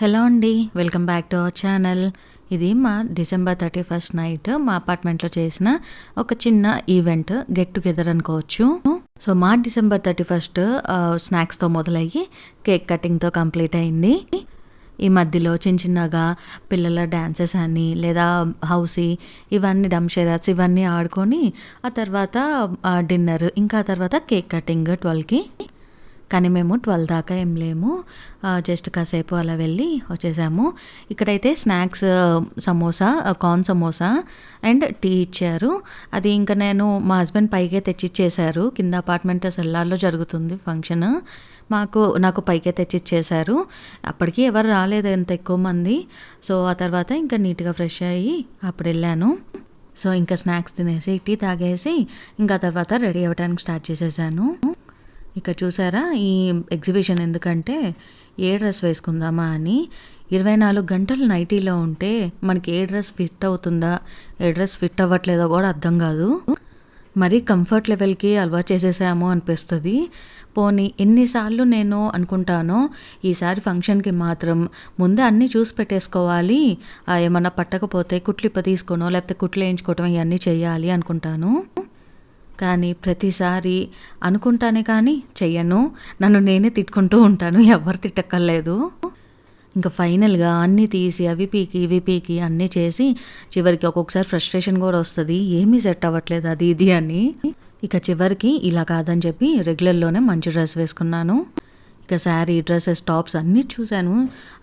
Hello అండి welcome back to our channel. ఇది మా డిసెంబర్ థర్టీ ఫస్ట్ నైట్. మా అపార్ట్మెంట్లో చేసిన ఒక చిన్న ఈవెంట్ గెట్ టుగెదర్ అనుకోవచ్చు. సో మా డిసెంబర్ థర్టీ ఫస్ట్ స్నాక్స్తో మొదలయ్యి కేక్ కటింగ్తో కంప్లీట్ అయింది. ఈ మధ్యలో చిన్న చిన్నగా పిల్లల డ్యాన్సెస్ అని లేదా హౌసీ ఇవన్నీ డమ్షెరాస్ ఇవన్నీ ఆడుకొని ఆ తర్వాత డిన్నర్ ఇంకా ఆ తర్వాత కేక్ కటింగ్ ట్వెల్వ్కి కానీ మేము ట్వెల్వ్ దాకా ఏం లేము. జస్ట్ కాసేపు అలా వెళ్ళి వచ్చేసాము. ఇక్కడైతే snacks samosa corn samosa and tea ఇచ్చారు. అది ఇంకా నేను మా హస్బెండ్ పైకే తెచ్చిచ్చేశారు. కింద అపార్ట్మెంట్ సెల్లార్లో జరుగుతుంది ఫంక్షన్. మాకు నాకు పైకే తెచ్చిచ్చేశారు. అప్పటికి ఎవరు రాలేదు ఎంత ఎక్కువ మంది. సో ఆ తర్వాత ఇంకా నీట్గా ఫ్రెష్ అయ్యి అప్పుడు వెళ్ళాను. సో ఇంకా స్నాక్స్ తినేసి టీ తాగేసి ఇంకా తర్వాత రెడీ అవ్వడానికి స్టార్ట్ చేసేసాను. ఇక చూసారా? ఈ ఎగ్జిబిషన్ ఎందుకంటే ఏ డ్రెస్ వేసుకుందామా అని ఇరవై నాలుగు గంటలు నైటీలో ఉంటే మనకి ఏ డ్రెస్ ఫిట్ అవుతుందా ఏ డ్రెస్ ఫిట్ అవ్వట్లేదో కూడా అర్థం కాదు. మరీ కంఫర్ట్ లెవెల్కి అలవాటు చేసేసాము అనిపిస్తుంది. పోనీ ఎన్నిసార్లు నేను అనుకుంటానో ఈసారి ఫంక్షన్కి మాత్రం ముందే అన్నీ చూసి పెట్టేసుకోవాలి. ఏమన్నా పట్టకపోతే కుట్లిప్ప తీసుకోనో లేకపోతే కుట్లు వేయించుకోవటం ఇవన్నీ చేయాలి అనుకుంటాను. కానీ ప్రతిసారి అనుకుంటానే కానీ చెయ్యను. నన్ను నేనే తిట్టుకుంటూ ఉంటాను. ఎవరు తిట్టక్కర్లేదు. ఇంకా ఫైనల్గా అన్నీ తీసి అవి పీకి ఇవి పీకి అన్నీ చేసి చివరికి ఒక్కొక్కసారి ఫ్రస్ట్రేషన్ కూడా వస్తుంది. ఏమీ సెట్ అవ్వట్లేదు అది ఇది అని. ఇక చివరికి ఇలా కాదని చెప్పి రెగ్యులర్లోనే మంచి డ్రెస్ వేసుకున్నాను. ఇక శారీ డ్రెస్సెస్ టాప్స్ అన్నీ చూశాను.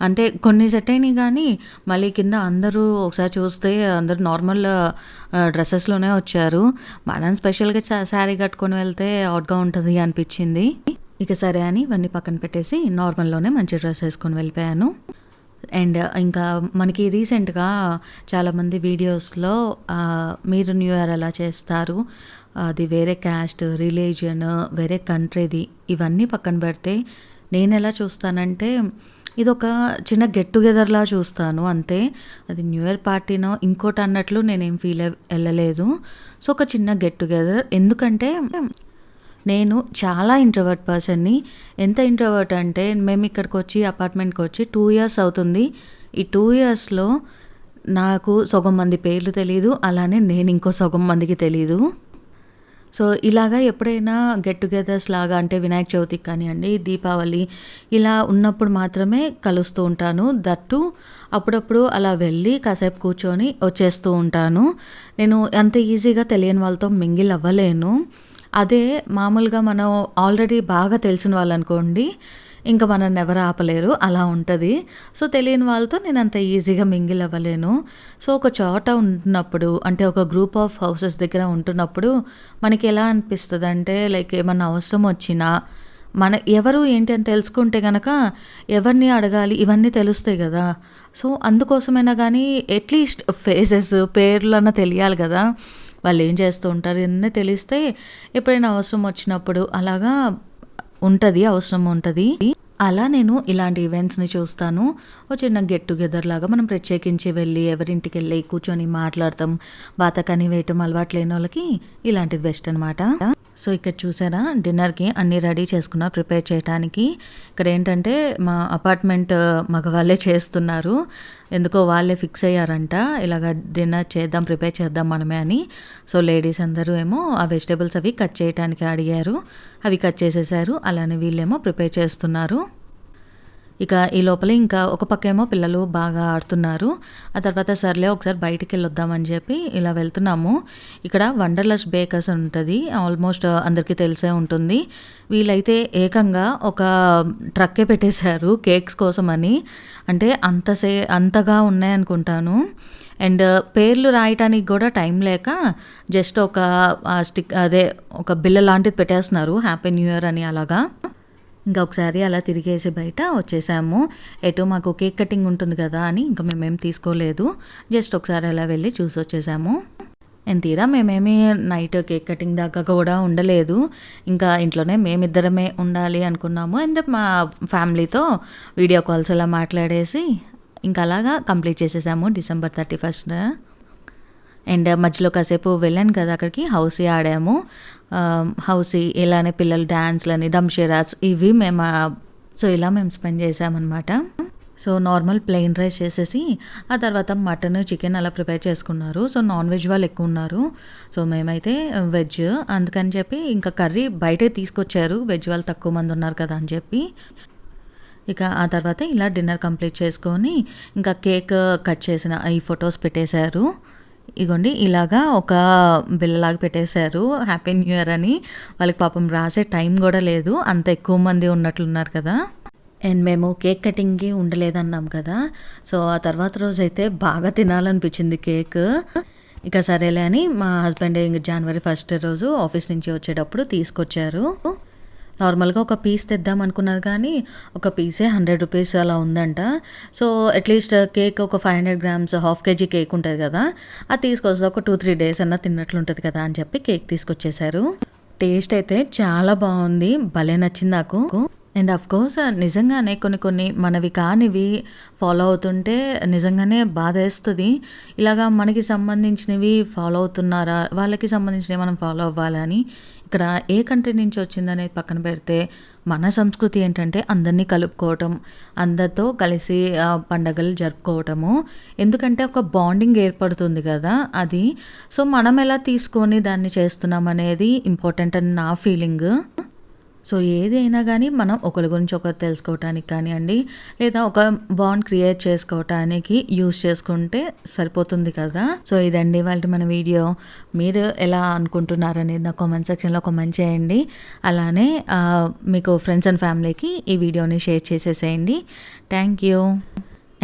అంటే కొన్ని సెట్ అయినాయి కానీ మళ్ళీ కింద అందరూ ఒకసారి చూస్తే అందరు నార్మల్ డ్రెస్సెస్లోనే వచ్చారు. మనం స్పెషల్గా శారీ కట్టుకొని వెళ్తే అవుట్గా ఉంటుంది అనిపించింది. ఇక సరే అని ఇవన్నీ పక్కన పెట్టేసి నార్మల్లోనే మంచి డ్రెస్ వేసుకొని వెళ్ళిపోయాను. అండ్ ఇంకా మనకి రీసెంట్గా చాలామంది వీడియోస్లో మీరు న్యూ ఇయర్ ఎలా చేస్తారు? అది వేరే క్యాస్ట్ రిలీజియన్ వేరే కంట్రీది ఇవన్నీ పక్కన పెడితే నేను ఎలా చూస్తానంటే ఇది ఒక చిన్న గెట్ టుగెదర్లా చూస్తాను అంతే. అది న్యూ ఇయర్ పార్టీనో ఇంకోటి అన్నట్లు నేనేం ఫీల్ వెళ్ళలేదు. సో ఒక చిన్న గెట్ టుగెదర్ ఎందుకంటే నేను చాలా ఇంట్రవర్ట్ పర్సన్ని ఎంత ఇంట్రవర్ట్ అంటే మేము ఇక్కడికి వచ్చి అపార్ట్మెంట్కి వచ్చి టూ ఇయర్స్ అవుతుంది. ఈ టూ ఇయర్స్లో నాకు సగం మంది పేర్లు తెలియదు అలానే నేను ఇంకో సగం మందికి తెలీదు. సో ఇలాగా ఎప్పుడైనా గెట్ టుగెదర్స్ లాగా అంటే వినాయక చవితికి కానివ్వండి దీపావళి ఇలా ఉన్నప్పుడు మాత్రమే కలుస్తూ ఉంటాను. దట్టు అప్పుడప్పుడు అలా వెళ్ళి కాసేపు కూర్చొని వచ్చేస్తూ ఉంటాను. నేను అంత ఈజీగా తెలియని వాళ్ళతో మింగిల్ అవ్వలేను. అదే మామూలుగా మనం ఆల్రెడీ బాగా తెలిసిన వాళ్ళు అనుకోండి ఇంకా మనల్ని ఎవరు ఆపలేరు. అలా ఉంటుంది. సో తెలియని వాళ్ళతో నేను అంత ఈజీగా మింగిల్ అవ్వలేను. సో ఒక చోట ఉంటున్నప్పుడు అంటే ఒక గ్రూప్ ఆఫ్ హౌసెస్ దగ్గర ఉంటున్నప్పుడు మనకి ఎలా అనిపిస్తుంది అంటే లైక్ ఏమన్నా అవసరం వచ్చినా మన ఎవరు ఏంటి అని తెలుసుకుంటే కనుక ఎవరిని అడగాలి ఇవన్నీ తెలుస్తాయి కదా. సో అందుకోసమైనా కానీ అట్లీస్ట్ ఫేసెస్ పేర్లన్నా తెలియాలి కదా. వాళ్ళు ఏం చేస్తూ ఉంటారు ఇవన్నీ తెలిస్తే ఎప్పుడైనా అవసరం వచ్చినప్పుడు అలాగా ఉంటుంది అవసరం ఉంటుంది. అలా నేను ఇలాంటి ఈవెంట్స్ని చూస్తాను. ఒక చిన్న గెట్ టుగెదర్ లాగా మనం ప్రత్యేకించి వెళ్ళి ఎవరింటికి వెళ్ళి కూర్చొని మాట్లాడతాం. బాతకని వేయటం అలవాటు లేని వాళ్ళకి ఇలాంటిది బెస్ట్ అనమాట సో ఇక్కడ చూసారా డిన్నర్కి అన్నీ రెడీ చేసుకున్నా ప్రిపేర్ చేయడానికి ఇక్కడ ఏంటంటే మా అపార్ట్మెంట్ మగవాళ్ళే చేస్తున్నారు. ఎందుకో వాళ్ళే ఫిక్స్ అయ్యారంట ఇలాగ డిన్నర్ చేద్దాం ప్రిపేర్ చేద్దాం మనమే అని. సో లేడీస్ అందరూ ఏమో ఆ వెజిటేబుల్స్ అవి కట్ చేయడానికి అడిగారు. అవి కట్ చేసేసారు అలానే వీళ్ళేమో ప్రిపేర్ చేస్తున్నారు. ఇక ఈ లోపల ఇంకా ఒక పక్కేమో పిల్లలు బాగా ఆడుతున్నారు. ఆ తర్వాత సర్లే ఒకసారి బయటికి వెళ్ళొద్దామని చెప్పి ఇలా వెళ్తున్నాము. ఇక్కడ వండర్లస్ బేకర్స్ ఉంటుంది. ఆల్మోస్ట్ అందరికీ తెలిసే ఉంటుంది. వీళ్ళైతే ఏకంగా ఒక ట్రక్కే పెట్టేశారు కేక్స్ కోసం అని అంటే అంతసే అంతగా ఉన్నాయనుకుంటాను. అండ్ పేర్లు రాయటానికి కూడా టైం లేక జస్ట్ ఒక స్టిక్ అదే ఒక బిల్ల లాంటిది పెట్టేస్తున్నారు. హ్యాపీ న్యూ ఇయర్ అని అలాగా. ఇంకా ఒకసారి అలా తిరిగేసి బయట వచ్చేసాము. ఎటు మాకు కేక్ కటింగ్ ఉంటుంది కదా అని ఇంకా మేమేం తీసుకోలేదు. జస్ట్ ఒకసారి అలా వెళ్ళి చూసి వచ్చేసాము. నేను తీరా మేమేమి నైట్ కేక్ కటింగ్ దాకా కూడా ఉండలేదు. ఇంకా ఇంట్లోనే మేమిద్దరమే ఉండాలి అనుకున్నాము. అండ్ మా ఫ్యామిలీతో వీడియో కాల్స్ అలా మాట్లాడేసి ఇంకా అలాగా కంప్లీట్ చేసేసాము డిసెంబర్ థర్టీ ఫస్ట్ అండ్ మధ్యలో కాసేపు వెళ్ళాను కదా అక్కడికి హౌసీ ఆడాము. హౌసీ ఇలానే పిల్లలు డ్యాన్స్లని డమ్షేరాస్ ఇవి మేము సో ఇలా మేము స్పెండ్ చేసామన్నమాట సో నార్మల్ ప్లెయిన్ రైస్ చేసేసి ఆ తర్వాత మటన్ చికెన్ అలా ప్రిపేర్ చేసుకున్నారు. సో నాన్ వెజ్ వాళ్ళు ఎక్కువ ఉన్నారు. సో మేమైతే వెజ్ అందుకని చెప్పి ఇంకా కర్రీ బయటే తీసుకొచ్చారు. వెజ్ వాళ్ళు తక్కువ మంది ఉన్నారు కదా అని చెప్పి. ఇక ఆ తర్వాత ఇలా డిన్నర్ కంప్లీట్ చేసుకొని ఇంకా కేక్ కట్ చేసిన ఈ ఫొటోస్ పెట్టేశారు. ఇగోండి ఇలాగా ఒక బిల్లలాగా పెట్టేశారు. హ్యాపీ న్యూ ఇయర్ అని. వాళ్ళకి పాపం రాసే టైం కూడా లేదు. అంత ఎక్కువ మంది ఉన్నట్లున్నారు కదా. అండ్ మేము కేక్ కటింగ్కి ఉండలేదన్నాం కదా. సో ఆ తర్వాత రోజు అయితే బాగా తినాలనిపించింది కేక్. ఇక సరేలే అని మా హస్బెండ్ ఇంక జనవరి ఫస్ట్ రోజు ఆఫీస్ నుంచి వచ్చేటప్పుడు తీసుకొచ్చారు. నార్మల్గా ఒక పీస్ తెద్దాం అనుకున్నారు కానీ ఒక పీసే హండ్రెడ్ రూపీస్ అలా ఉందంట. సో అట్లీస్ట్ కేక్ ఒక five hundred grams half KG cake ఉంటుంది కదా. అది తీసుకొస్తే ఒక టూ త్రీ డేస్ అన్న తిన్నట్లు ఉంటుంది కదా అని చెప్పి కేక్ తీసుకొచ్చేసారు టేస్ట్ అయితే చాలా బాగుంది. భలే నచ్చింది నాకు. అండ్ కోర్స్ నిజంగానే కొన్ని కొన్ని మనవి కానివి ఫాలో అవుతుంటే నిజంగానే బాధ వేస్తుంది ఇలాగా మనకి సంబంధించినవి ఫాలో అవుతున్నారా? వాళ్ళకి సంబంధించినవి మనం ఫాలో అవ్వాలని ఇక్కడ ఏ కంట్రీ నుంచి వచ్చిందనేది పక్కన పెడితే మన సంస్కృతి ఏంటంటే అందరినీ కలుపుకోవటం అందరితో కలిసి పండగలు జరుపుకోవటము. ఎందుకంటే ఒక బాండింగ్ ఏర్పడుతుంది కదా అది. సో మనం ఎలా తీసుకొని దాన్ని చేస్తున్నాం అనేది ఇంపార్టెంట్ అని నా ఫీలింగ్ సో ఏదైనా కానీ మనం ఒకరి గురించి ఒకరు తెలుసుకోవటానికి కానివ్వండి లేదా ఒక బాండ్ క్రియేట్ చేసుకోవటానికి యూస్ చేసుకుంటే సరిపోతుంది కదా. సో ఇదండి వాళ్ళ మన వీడియో. మీరు ఎలా అనుకుంటున్నారు అనేది నా కామెంట్ సెక్షన్లో కామెంట్ చేయండి. అలానే మీకు ఫ్రెండ్స్ అండ్ ఫ్యామిలీకి ఈ వీడియోని షేర్ చేసేసేయండి. థ్యాంక్ యూ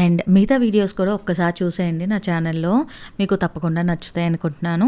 అండ్ మిగతా వీడియోస్ కూడా ఒక్కసారి చూసేయండి నా ఛానల్లో మీకు తప్పకుండా నచ్చుతాయి అనుకుంటున్నాను.